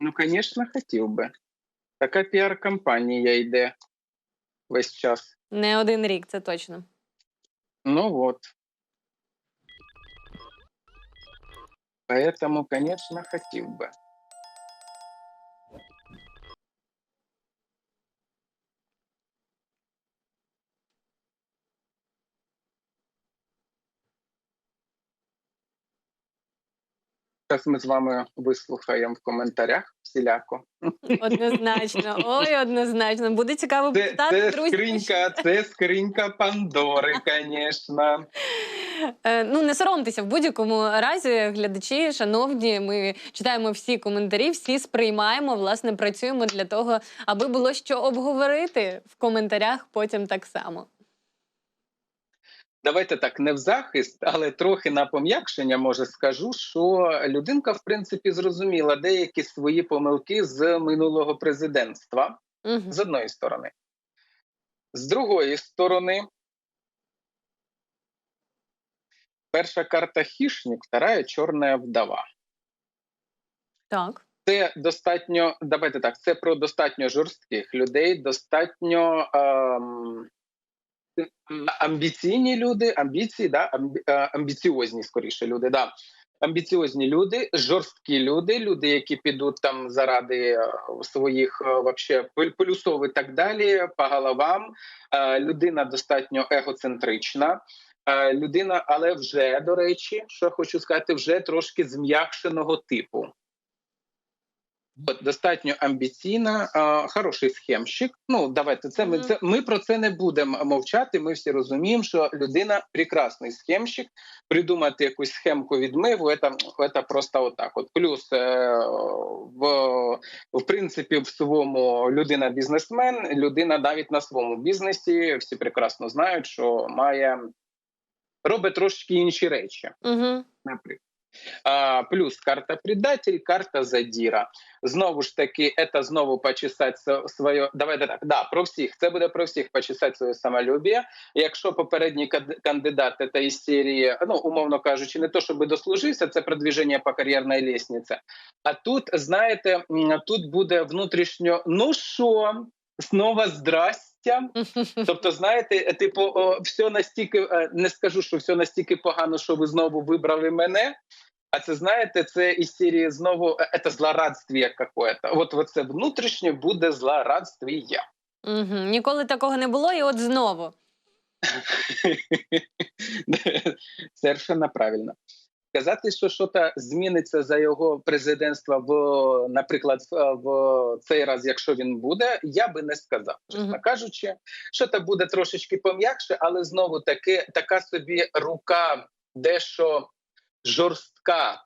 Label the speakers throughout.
Speaker 1: Ну, звісно, хотів би. Така піар-кампанія йде весь час.
Speaker 2: Не один рік, це точно.
Speaker 1: Ну вот. Поэтому, конечно, хотів би. Зараз ми з вами вислухаємо в коментарях всіляко.
Speaker 2: Однозначно. Ой, однозначно. Буде цікаво
Speaker 1: Це,
Speaker 2: почитати,
Speaker 1: це
Speaker 2: друзі.
Speaker 1: скринька, це скринька Пандори, звісно.
Speaker 2: Е, Ну, не соромтеся в будь-якому разі, глядачі, шановні. Ми читаємо всі коментарі, всі сприймаємо, власне, працюємо для того, аби було що обговорити в коментарях потім так само.
Speaker 1: Давайте так, не в захист, але трохи на пом'якшення може скажу, що людинка, в принципі, зрозуміла деякі свої помилки з минулого президентства
Speaker 2: Угу.
Speaker 1: з одної сторони. З другої сторони, перша карта хищник, вторая чорна вдова.
Speaker 2: Так.
Speaker 1: Це достатньо, давайте так, це про достатньо жорстких людей, достатньо ем, амбіційні люди, амбіції, да, е, амбіціозні, скоріше люди, да. Амбіціозні люди, жорсткі люди, люди, які підуть там заради е, своїх е, вообще плюсов і так далі, по головам. Людина достатньо егоцентрична. Людина, але вже до речі, що хочу сказати, вже трошки зм'якшеного типу. Достатньо амбіційна, а, хороший схемщик. Ну давайте це ми це ми про це не будемо мовчати. Ми всі розуміємо, що людина прекрасний схемщик. Придумати якусь схемку відмиву, це, це просто отак. От плюс е, в, в принципі в своєму людина бізнесмен, людина навіть на своєму бізнесі. Всі прекрасно знають, що має робить трошки інші речі
Speaker 2: Угу.
Speaker 1: наприклад. Плюс карта предатель, карта задіра. Знову ж таки, це знову почесати своє. Давайте так. Да, про всіх. Це буде про всіх почесати своє самолюбие. Якщо попередній кандидат це із серії, ну умовно кажучи, не то, щоб дослужився, це продвіження по кар'єрній лестниці. А тут, знаєте, тут буде внутрішньо, ну що, знову здрастя. Тобто, знаєте, типу, все настільки е, не скажу, що все настільки погано, що ви знову вибрали мене. А це знаєте, це із серії знову е, це злорадствіє какое-то. От, от це внутрішнє буде злорадствіє.
Speaker 2: Угу. Ніколи такого не було, і от знову.
Speaker 1: Совершенно правильно. Казати, що щось зміниться за його президентства в, наприклад, в, цей раз, якщо він буде, я би не сказав, чесно кажучи, що це буде трошечки пом'якше, але знову таки така собі рука дещо жорстка,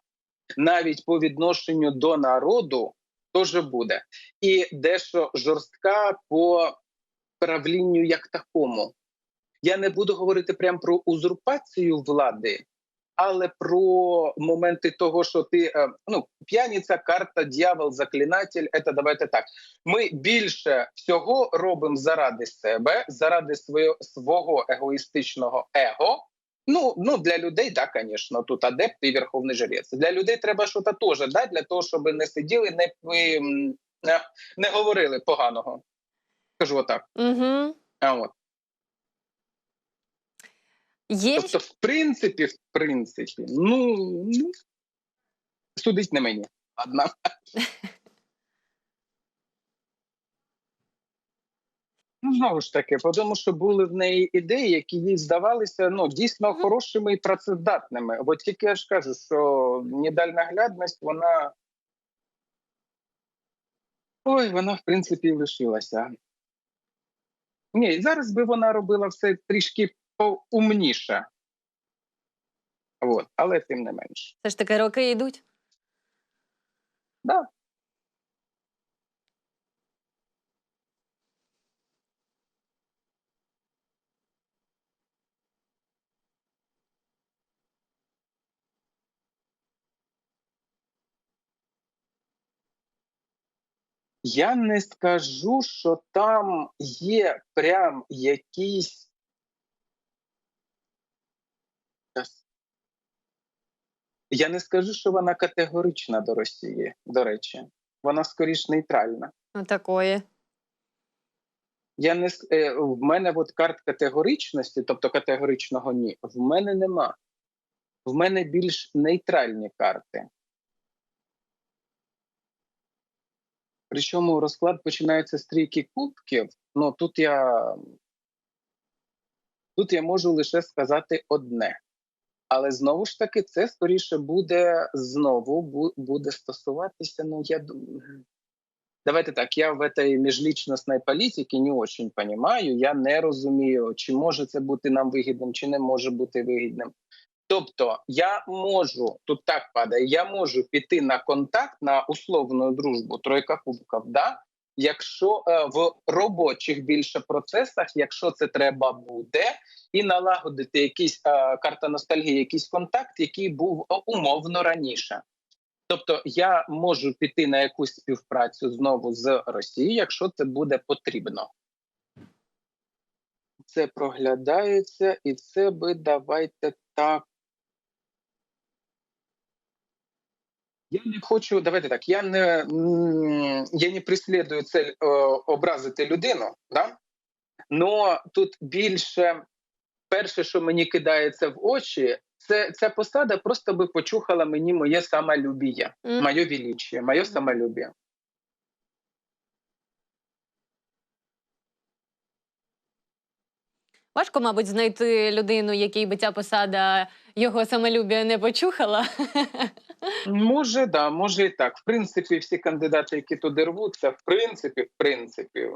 Speaker 1: навіть по відношенню до народу, теж буде, і дещо жорстка по правлінню як такому. Я не буду говорити прямо про узурпацію влади, але про моменти того, що ти е, ну п'яниця, карта, дьявол, заклинатель. Це давайте так. Ми більше всього робимо заради себе, заради своє, свого егоїстичного его. Ну, ну для людей, так, да, звісно, тут адепт і верховний жрець. Для людей треба щось теж, да, для того, щоб не сиділи, не, не, не говорили поганого. Кажу отак.
Speaker 2: Угу.
Speaker 1: А от.
Speaker 2: Є
Speaker 1: Тобто, в принципі, в принципі, ну, ну судить не мені. Ладно. Ну, знову ж таки, тому що були в неї ідеї, які їй здавалися ну, дійсно хорошими і працездатними. От тільки я ж кажу, що недальноглядність, вона. Ой, вона, в принципі, і лишилася. Ні, зараз би вона робила все трішки поумніше. От, але тим не менш.
Speaker 2: все ж таки роки йдуть.
Speaker 1: Да. Я не скажу, що там є прям якісь. Я не скажу, що вона категорична до Росії, до речі. Вона скоріш нейтральна.
Speaker 2: Такої.
Speaker 1: Я не е, в мене от карт категоричності, тобто категоричного ні, в мене нема. В мене більш нейтральні карти. Причому розклад починається з трійки кубків. Ну тут я тут я можу лише сказати одне. Але знову ж таки, це скоріше буде знову буде стосуватися. Ну, я. Давайте так, я в этой межличностной политике не очень понимаю. Я не розумію, чи може це бути нам вигідним, чи не може бути вигідним. Тобто, я можу тут так падає, я можу піти на контакт на условну дружбу тройка кубків, да? якщо е, в робочих більше процесах, якщо це треба буде, і налагодити якийсь е, карта ностальгії, якийсь контакт, який був умовно раніше. Тобто я можу піти на якусь співпрацю знову з Росією, якщо це буде потрібно. Це проглядається, і це би давайте так. Я не хочу, давайте так. Я не я не преслідую цель е, образити людину, да? но тут більше перше, що мені кидається в очі, це ця посада просто би почухала мені моє самолюбіє, моє величие, моє самолюбіє.
Speaker 2: Важко, мабуть, знайти людину, якій би ця посада його самолюбія не почухала.
Speaker 1: Може, да, може і так. В принципі, всі кандидати, які туди рвуться, в принципі, в принципі,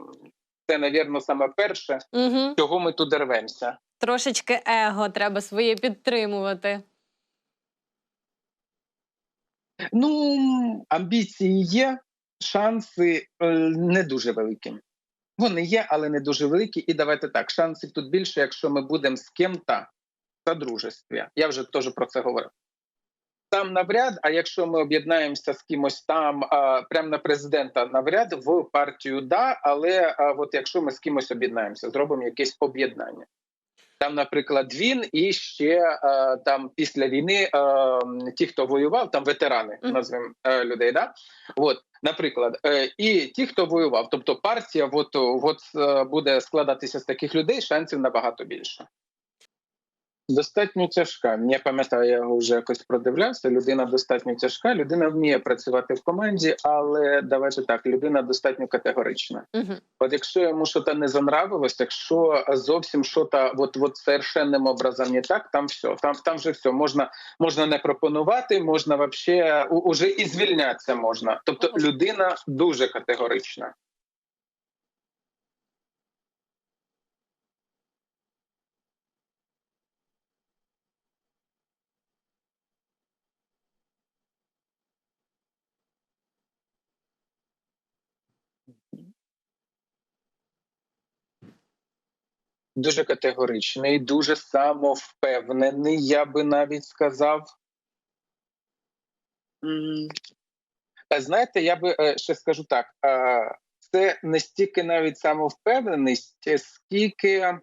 Speaker 1: це, навірно, саме перше,
Speaker 2: угу.
Speaker 1: чого ми туди рвемося.
Speaker 2: Трошечки его треба своє підтримувати.
Speaker 1: Ну, амбіції є, шанси е, не дуже великі. Вони є, але не дуже великі. І давайте так: шансів тут більше, якщо ми будемо з ким-то в содружестві. Я вже теж про це говорив. Там навряд, а якщо ми об'єднаємося з кимось там, прямо на президента навряд, в партію да, але от якщо ми з кимось об'єднаємося, зробимо якесь об'єднання. Там, наприклад, він і ще там після війни ті, хто воював, там ветерани, назвемо е, людей. Да? От, наприклад, е, і ті, хто воював, тобто партія, от, от е, буде складатися з таких людей, шансів набагато більше. Достатньо тяжка. Я пам'ятаю, я його вже якось продивлявся. Людина достатньо тяжка, людина вміє працювати в команді, але давайте так, людина достатньо категорична.
Speaker 2: Угу.
Speaker 1: От якщо йому щось не занравилось, якщо зовсім щось от, от совершенним образом не так, там все, там, там вже все. Можна, можна не пропонувати, можна вообще уже і звільнятися можна. Тобто людина дуже категорична. Дуже категоричний, дуже самовпевнений, я би навіть сказав. Знаєте, я би е, ще скажу так: е, це не стільки навіть самовпевненість, е, скільки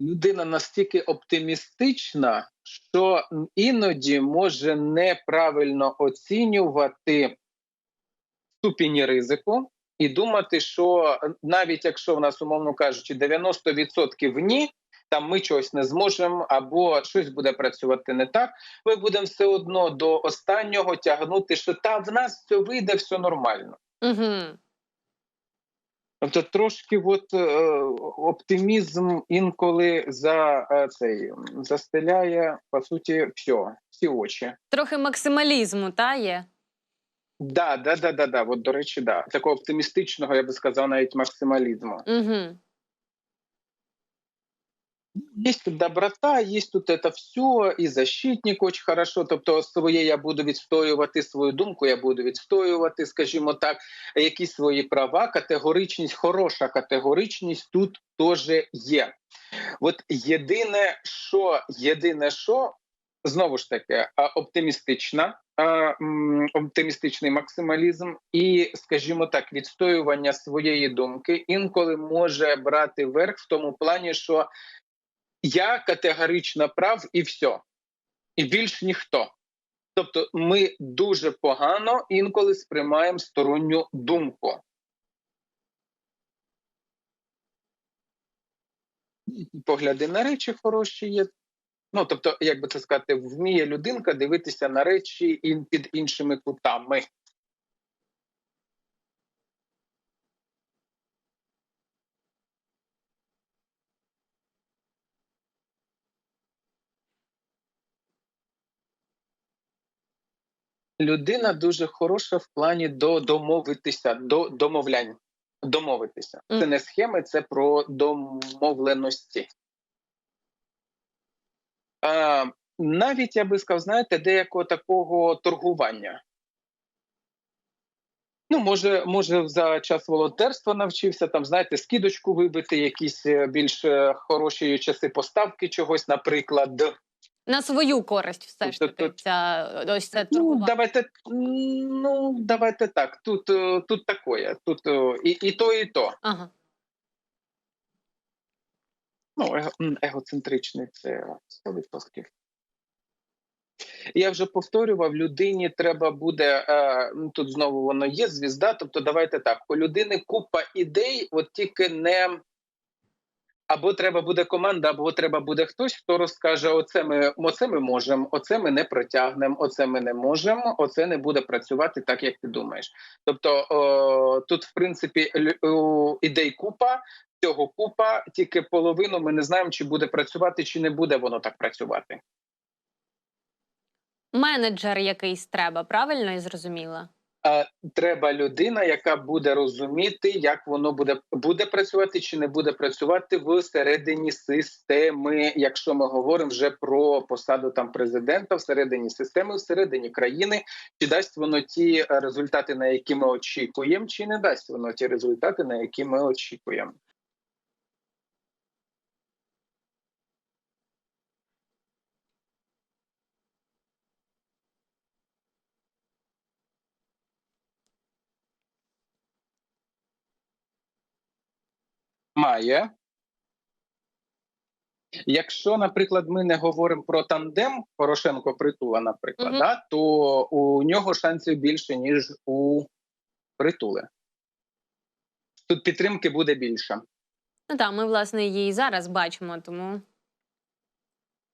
Speaker 1: людина настільки оптимістична, що іноді може неправильно оцінювати ступінь ризику і думати, що навіть якщо в нас, умовно кажучи, 90% ні, там ми чогось не зможемо, або щось буде працювати не так, ми будемо все одно до останнього тягнути, що та в нас все вийде, все нормально.
Speaker 2: Угу.
Speaker 1: Тобто трошки от, е, оптимізм інколи за е, цей застеляє по суті все, всі очі.
Speaker 2: Трохи максималізму, та є.
Speaker 1: Да, да, да, да, да. От, до речі, да. Такого оптимістичного, я би сказав, навіть максималізму.
Speaker 2: Угу.
Speaker 1: Есть тут доброта, есть тут это все, і защитник очень хорошо. Тобто, своє я буду відстоювати свою думку, я буду відстоювати, скажімо так, якісь свої права. Категоричність, хороша категоричність тут теж є. От єдине, що єдине, що знову ж таки оптимістична, оптимістичний максималізм, і, скажімо так, відстоювання своєї думки інколи може брати верх в тому плані, що я категорично прав і все, і більш ніхто. Тобто, ми дуже погано інколи сприймаємо сторонню думку. Погляди на речі хороші є. Ну, тобто, як би це сказати, вміє людинка дивитися на речі під іншими кутами. Людина дуже хороша в плані до домовитися, до домовлянь. Домовитися. Це не схеми, це про домовленості. Навіть я би сказав, знаєте, деякого такого торгування. Ну, може, може, за час волонтерства навчився там, знаєте, скидочку вибити, якісь е, більш е, хороші часи поставки чогось, наприклад.
Speaker 2: На свою користь все ж
Speaker 1: Тобто
Speaker 2: таки
Speaker 1: тут-
Speaker 2: ця ось це
Speaker 1: Ну, давайте, ну, давайте так. Тут, е, тут такое. Тут і, і то, і то.
Speaker 2: Ага.
Speaker 1: Ну, егоцентричний це 100%. Я вже повторював, людині треба буде. Е, ну, тут знову воно є звізда. Тобто, давайте так: у людини купа ідей, от тільки не або треба буде команда, або треба буде хтось, хто розкаже: оце ми, оце ми можемо, оце ми не протягнемо, оце ми не можемо, оце не буде працювати так, як ти думаєш. Тобто о, тут, в принципі, ідей купа, цього купа, тільки половину ми не знаємо, чи буде працювати, чи не буде воно так працювати.
Speaker 2: Менеджер якийсь треба, правильно і зрозуміла?
Speaker 1: А треба людина, яка буде розуміти, як воно буде буде працювати чи не буде працювати всередині системи, якщо ми говоримо вже про посаду там президента всередині системи, всередині країни, чи дасть воно ті результати, на які ми очікуємо, чи не дасть воно ті результати, на які ми очікуємо. Має. Якщо, наприклад, ми не говоримо про тандем Порошенко притула, наприклад,
Speaker 2: Мгм.
Speaker 1: да, то у нього шансів більше, ніж у притули. Тут підтримки буде більше.
Speaker 2: Ну так, ми власне її і зараз бачимо, тому.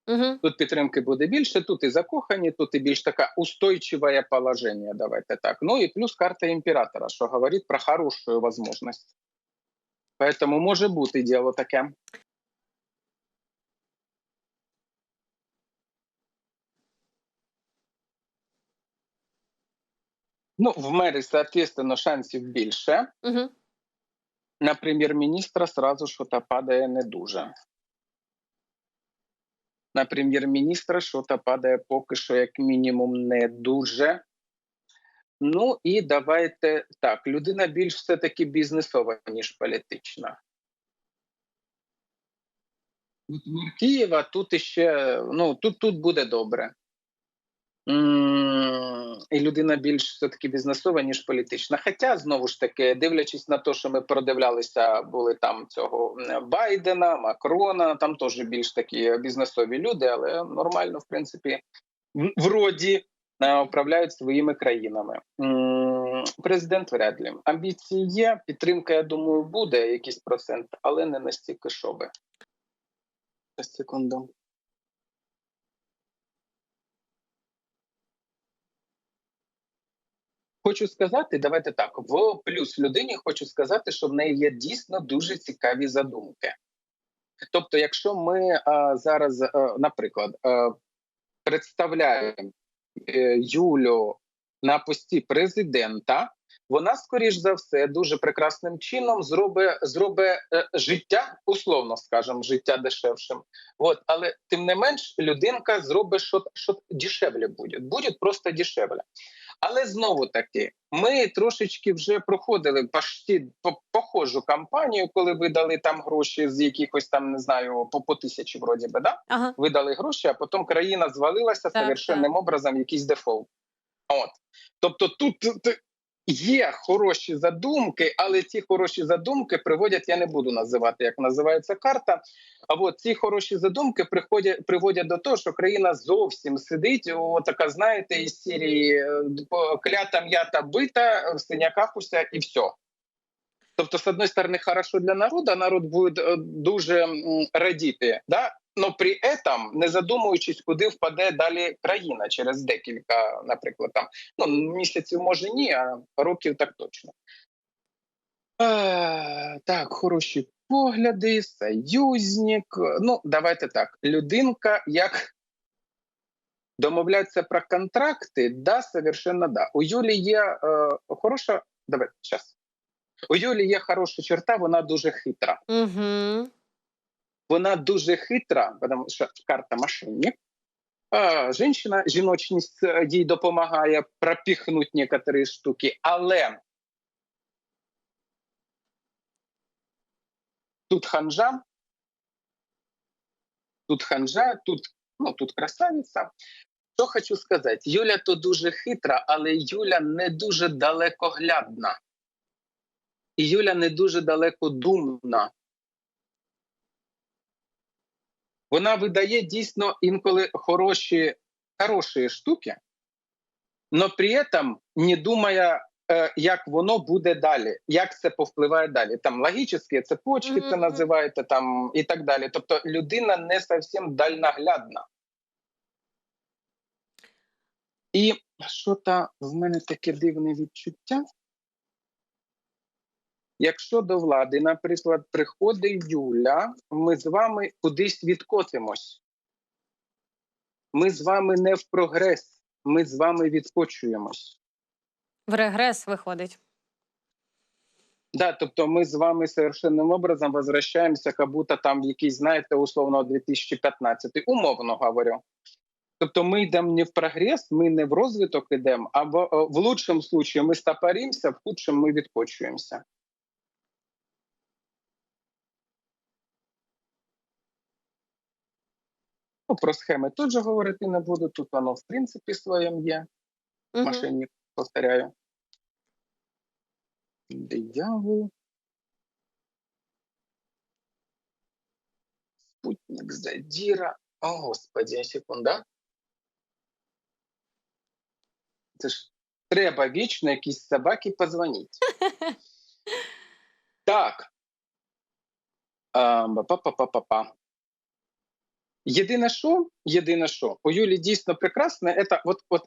Speaker 2: Угу.
Speaker 1: Тут підтримки буде більше, тут і закохані, тут і більш така устойчиве положення. Давайте так. Ну і плюс карта імператора, що говорить про хорошу можливість. Поэтому може бути діло таке. Ну, в мері, соответственно, шансів більше.
Speaker 2: Угу.
Speaker 1: На прем'єр-міністра сразу що-то падає не дуже. На прем'єр-міністра що-то падає поки що, як мінімум, не дуже. Ну і давайте так. Людина більш все-таки бізнесова, ніж політична. Києва тут іще, ну тут, тут буде добре. І людина більш все-таки бізнесова, ніж політична. Хоча, знову ж таки, дивлячись на те, що ми продивлялися, були там цього Байдена, Макрона, там теж більш такі бізнесові люди, але нормально, в принципі, вроді управляють своїми країнами. Президент вряд ли. Амбіції є, підтримка, я думаю, буде якийсь процент, але не настільки. Зараз, Секунду. Хочу сказати, давайте так. В плюс людині хочу сказати, що в неї є дійсно дуже цікаві задумки. Тобто, якщо ми а, зараз, а, наприклад, а, представляємо е, Юлю на пості президента, вона, скоріш за все, дуже прекрасним чином зробить зробить е, життя, условно скажемо, життя дешевшим. От, але тим не менш, людинка зробить що, що дешевле буде. Буде просто дешевле. Але знову таки, ми трошечки вже проходили почти похожу кампанію, коли видали там гроші з якихось там, не знаю, по, по тисячі, вроді би, да?
Speaker 2: Ага.
Speaker 1: видали гроші, а потім країна звалилася
Speaker 2: Так,
Speaker 1: совершенним образом якийсь дефолт. От. Тобто тут є хороші задумки, але ці хороші задумки приводять, я не буду називати, як називається карта. А от ці хороші задумки приходять приводять до того, що країна зовсім сидить. О, така, знаєте, із серії е, клята м'ята бита в синяках уся і все. Тобто, з одної сторони, хорошо для народу, народ буде е, дуже радіти, да? Но при этом не задумуючись, куди впаде далі країна через декілька, наприклад, там ну місяців, може ні, а років так точно. Е, так, хороші погляди, союзник. Ну, давайте так. Людинка як. Домовлятися про контракти, да, совершенно да. У Юлі є е, хороша. Давай, зараз. У Юлі є хороша черта, вона дуже хитра.
Speaker 2: Угу.
Speaker 1: Вона дуже хитра, тому що карта мошенник. А, Жінка, жіночність е, їй допомагає пропіхнути некоторі штуки, але тут ханжа, тут ханжа, тут, ну, тут красавиця. Що хочу сказати, Юля то дуже хитра, але Юля не дуже далекоглядна. І Юля не дуже далекодумна. Вона видає дійсно інколи хороші, хороші штуки, але при этом не думає, е, як воно буде далі, як це повпливає далі. Там логічні цепочки це називаєте там і так далі. Тобто людина не зовсім дальноглядна. І що то в мене таке дивне відчуття. Якщо до влади, наприклад, приходить Юля, ми з вами кудись відкотимось. Ми з вами не в прогрес, ми з вами відкочуємось.
Speaker 2: В регрес виходить.
Speaker 1: Да, тобто ми з вами совершенним образом возвращаємося, як будто там в якийсь, знаєте, условно 2015, умовно говорю. Тобто ми йдемо не в прогрес, ми не в розвиток йдемо, а в, лучшому случае ми стопоримося, в худшому ми відкочуємося. Ну, про схеми тут же говорити не буду, тут воно в принципі своєм є.
Speaker 2: Мгм.
Speaker 1: Мошенник, повторяю. Диявол. Спутник Задіра. О, господи, секунда. Це ж треба вічно якійсь собаки позвонити. так. Па-па-па-па-па. Єдине, що, єдине, що у Юлі дійсно прекрасне, це от, от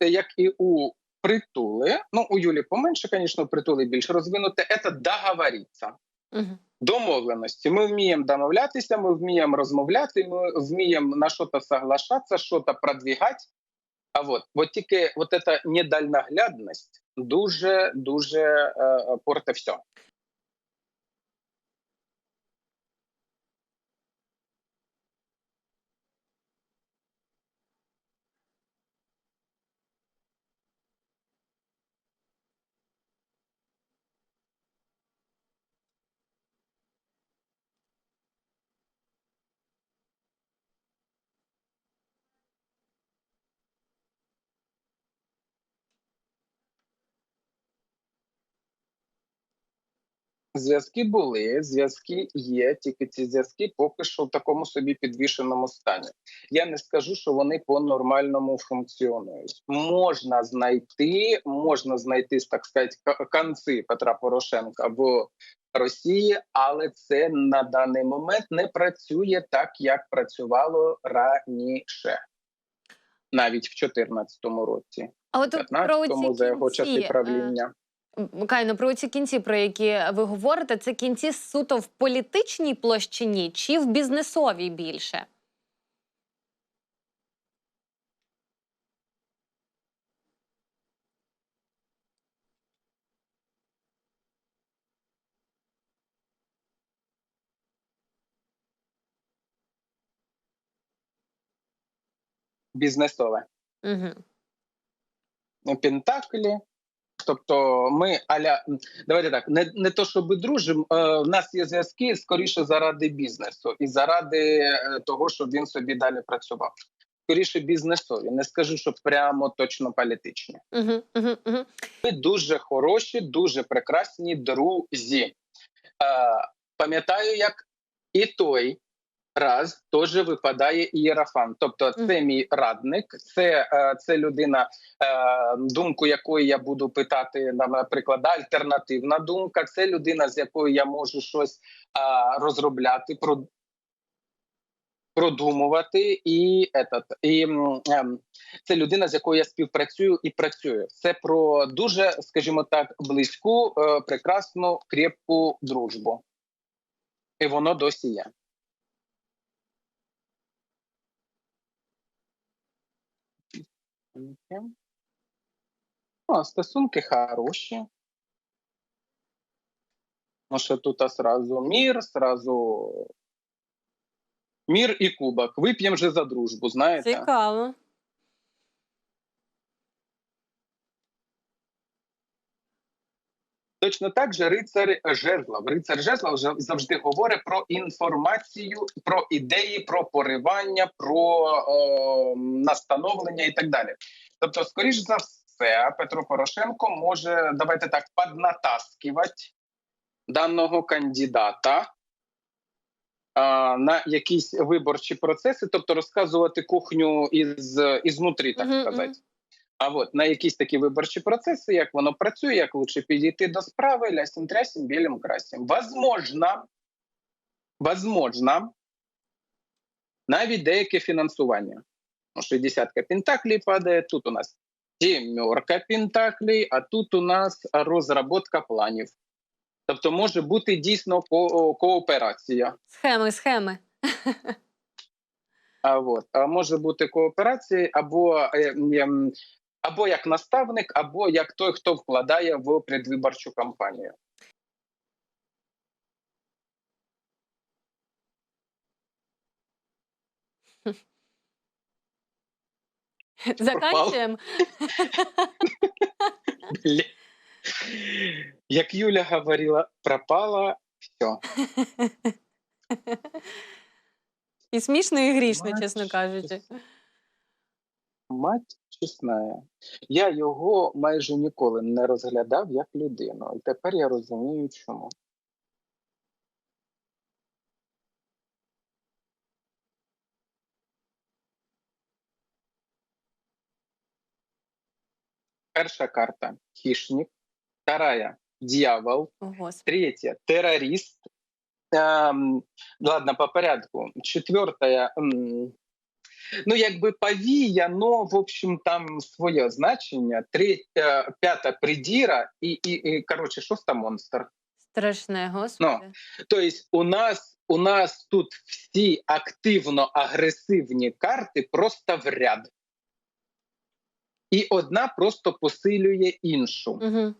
Speaker 1: це як і у притули. Ну, у Юлі поменше, звісно, у притули більш розвинуте, це договоритися.
Speaker 2: Мгм.
Speaker 1: Домовленості. Ми вміємо домовлятися, ми вміємо розмовляти, ми вміємо на щось соглашатися, щось продвігати. А от, от тільки от ця недальноглядність дуже дуже е, порте все. Зв'язки були, зв'язки є, тільки ці зв'язки поки що в такому собі підвішеному стані. Я не скажу, що вони по-нормальному функціонують. Можна знайти, можна знайти, так сказати, конці Петра Порошенка в Росії, але це на даний момент не працює так, як працювало раніше, навіть в 2014 році,
Speaker 2: А от про
Speaker 1: 2015
Speaker 2: ці
Speaker 1: за його часи
Speaker 2: кінці, е,
Speaker 1: правління.
Speaker 2: Кайно, про ці кінці, про які ви говорите, це кінці суто в політичній площині чи в бізнесовій більше?
Speaker 1: Бізнесове.
Speaker 2: Угу.
Speaker 1: Пентаклі. Тобто, ми аля давайте так, не, не то, щоб дружимо. Е, в нас є зв'язки скоріше заради бізнесу і заради е, того, щоб він собі далі працював. скоріше бізнесові. Не скажу, що прямо точно політичні.
Speaker 2: Угу, угу, угу.
Speaker 1: Ми дуже хороші, дуже прекрасні друзі. Е, пам'ятаю, як і той раз теж випадає ієрафан. Тобто, це мій радник, це, е, це людина, е, думку якої я буду питати, наприклад, альтернативна думка. Це людина, з якою я можу щось е, розробляти, про- продумувати, і, етат, і ем, це людина, з якою я співпрацюю і працюю. Це про дуже, скажімо так, близьку, е, прекрасну, крепку дружбу. І воно досі є. О, стосунки хороші. Ну, що тут сразу мір, сразу мір і кубок. Вип'ємо вже за дружбу, знаєте?
Speaker 2: Цікаво.
Speaker 1: Точно так же рицар жезлов. Рицар жезлов завжди говорить про інформацію, про ідеї, про поривання, про е, настановлення і так далі. Тобто, скоріш за все, Петро Порошенко може давайте так поднатаскивати даного кандидата. а, На якісь виборчі процеси, тобто розказувати кухню із ізнутрі, так сказати. А от на якісь такі виборчі процеси, як воно працює, як лучше підійти до справи, лясім трясім, білим красім. Возможно, возможно, навіть деяке фінансування. Тому що десятка пентаклей падає, тут у нас сімерка пентаклей, а тут у нас розробка планів. Тобто може бути дійсно ко- кооперація.
Speaker 2: Схеми, схеми.
Speaker 1: А от а може бути кооперація, або е, ем, або як наставник, або як той, хто вкладає в предвиборчу кампанію.
Speaker 2: Заканчуємо.
Speaker 1: Як Юля говорила, пропала все.
Speaker 2: І смішно, і грішно, чесно кажучи.
Speaker 1: Мать чесна. Я його майже ніколи не розглядав як людину. І тепер я розумію, чому. Перша карта хищник, вторая дьявол. Третье – террорист. Эм, ладно, по порядку. Четвертое, м, ну, якби повія, но, в общем, там своє значення. Третє, п'ята – придіра і, і, і, коротше, шоста – монстр.
Speaker 2: Страшне, господи.
Speaker 1: Тобто у нас, у нас тут всі активно-агресивні карти просто в ряд. І одна просто посилює іншу.
Speaker 2: Угу.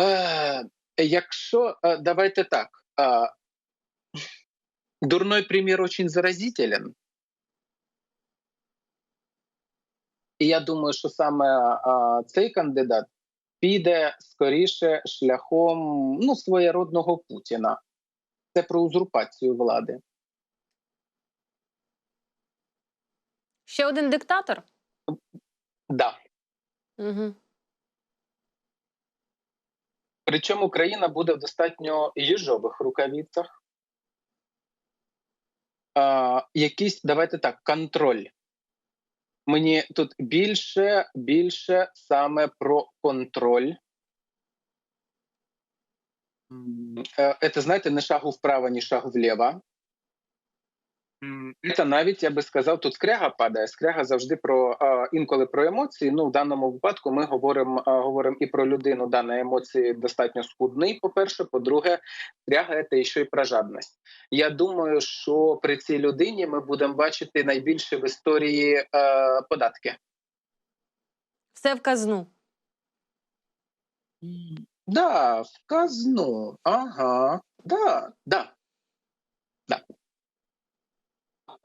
Speaker 1: Е, якщо е, давайте так. Дурной пример очень заразителен. І я думаю, що саме е, цей кандидат піде скоріше шляхом ну, своєродного Путіна. Це про узурпацію влади.
Speaker 2: Ще один диктатор?
Speaker 1: Да.
Speaker 2: Угу.
Speaker 1: Причому країна буде в достатньо їжових рукавицях. Якийсь, давайте так, контроль. Мені тут більше, більше саме про контроль. Е, Це, знаєте, не шагу вправо, ні шагу вліво. Це навіть, я би сказав, тут скряга падає. Скряга завжди про а, інколи про емоції. Ну, в даному випадку ми говоримо говоримо і про людину. Да, на емоції достатньо скудний. По-перше, по-друге, скряга це ще й про жадність. Я думаю, що при цій людині ми будемо бачити найбільше в історії е, податки.
Speaker 2: Все в казну.
Speaker 1: Да, в казну. Ага, да, да. да. А, е,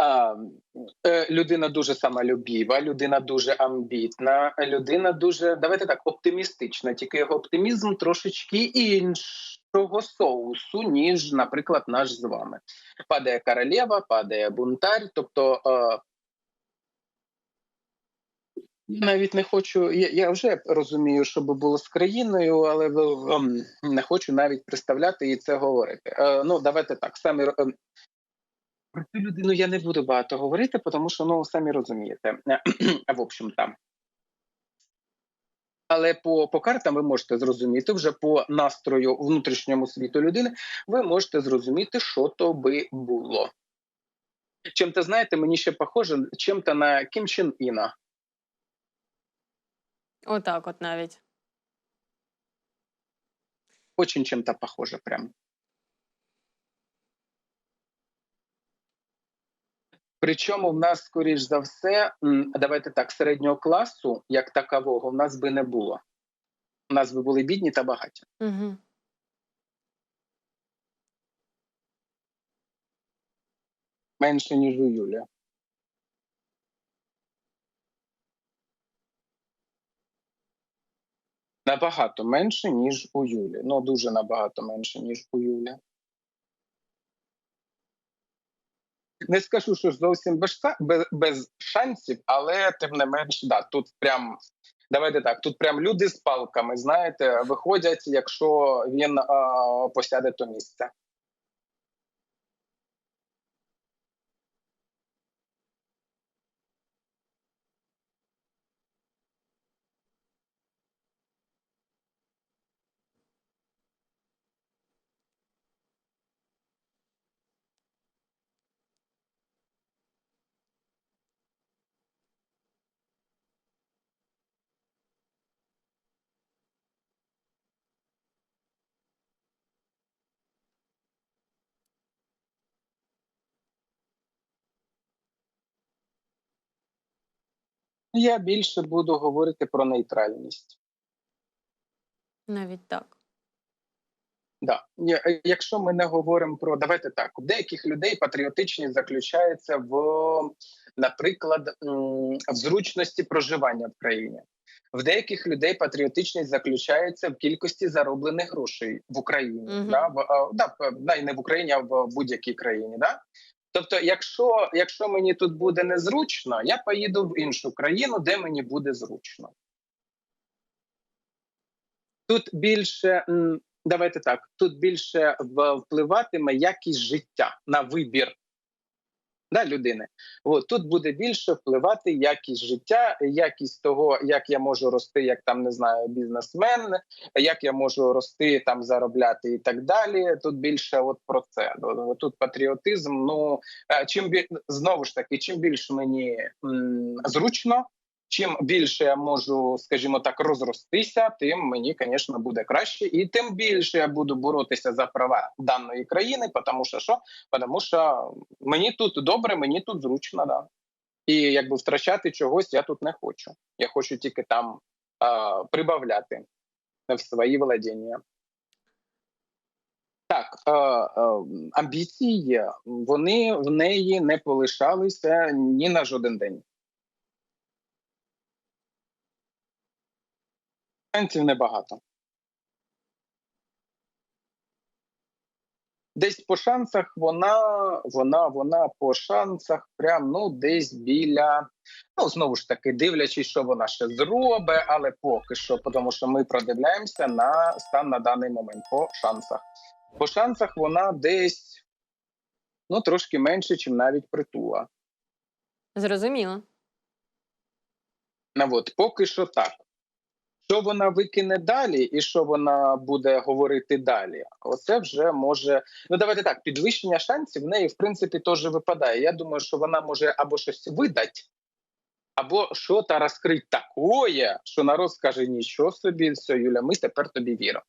Speaker 1: людина дуже самолюбіва, людина дуже амбітна, людина дуже, давайте так, оптимістична, тільки його оптимізм трошечки іншого соусу, ніж, наприклад, наш з вами. Падає королева, падає бунтарь. Тобто е, я навіть не хочу. Я, я вже розумію, що би було з країною, але ем, не хочу навіть представляти і це говорити. Е, ну, давайте так. Самі е, про цю людину я не буду багато говорити, тому що ну самі розумієте. В общем там. Але по по картам ви можете зрозуміти вже по настрою внутрішньому світу людини, ви можете зрозуміти, що то би було. Чим-то, знаєте, мені ще похоже чим-то на Кім Чен Іна.
Speaker 2: Отак, от навіть.
Speaker 1: Очень чем-то похоже прям. Причому в нас, скоріш за все, давайте так, середнього класу, як такового, в нас би не було. У нас би були бідні та багаті.
Speaker 2: Угу.
Speaker 1: Менше, ніж у Юлі. Набагато менше, ніж у Юлі. Ну, дуже набагато менше, ніж у Юлі. Не скажу, що зовсім без, без, без шансів, але тим не менш, да, тут прям. Давайте так, тут прям люди з палками, знаєте, виходять, якщо він а, посяде то місце. Я більше буду говорити про нейтральність.
Speaker 2: Навіть так.
Speaker 1: Да. Якщо ми не говоримо про давайте так, у деяких людей патріотичність заключається в, наприклад, в зручності проживання в країні. В деяких людей патріотичність заключається в кількості зароблених грошей в Україні. Uh -huh. Да? В, да, да, не в Україні, а в будь-якій країні. Да? Тобто, якщо якщо мені тут буде незручно, я поїду в іншу країну, де мені буде зручно. Тут більше давайте так: тут більше впливатиме якість життя на вибір да, людини. От, тут буде більше впливати якість життя, якість того, як я можу рости, як там не знаю, бізнесмен, як я можу рости, там заробляти і так далі. Тут більше от про це. Тут патріотизм. Ну чим бі... знову ж таки, чим більше мені м, зручно. Чим більше я можу, скажімо так, розростися, тим мені, звісно, буде краще, і тим більше я буду боротися за права даної країни, тому що що? Тому що мені тут добре, мені тут зручно, да. І якби втрачати чогось я тут не хочу. Я хочу тільки там а, прибавляти в свої володіння. Так, е, е, амбіції вони в неї не полишалися ні на жоден день. Шансів небагато. Десь по шансах вона, вона, вона по шансах, прям ну десь біля. Ну, знову ж таки, дивлячись, що вона ще зробить, але поки що, тому що ми продивляємося на стан на даний момент по шансах. По шансах вона десь ну, трошки менше, ніж навіть притула.
Speaker 2: Зрозуміло.
Speaker 1: Ну, от, поки що так. Що вона викине далі, і що вона буде говорити далі? Оце вже може. Ну давайте так. Підвищення шансів в неї в принципі теж випадає. Я думаю, що вона може або щось видати, або що та розкрити такое, що народ скаже: нічого собі, все, Юля, ми тепер тобі віримо.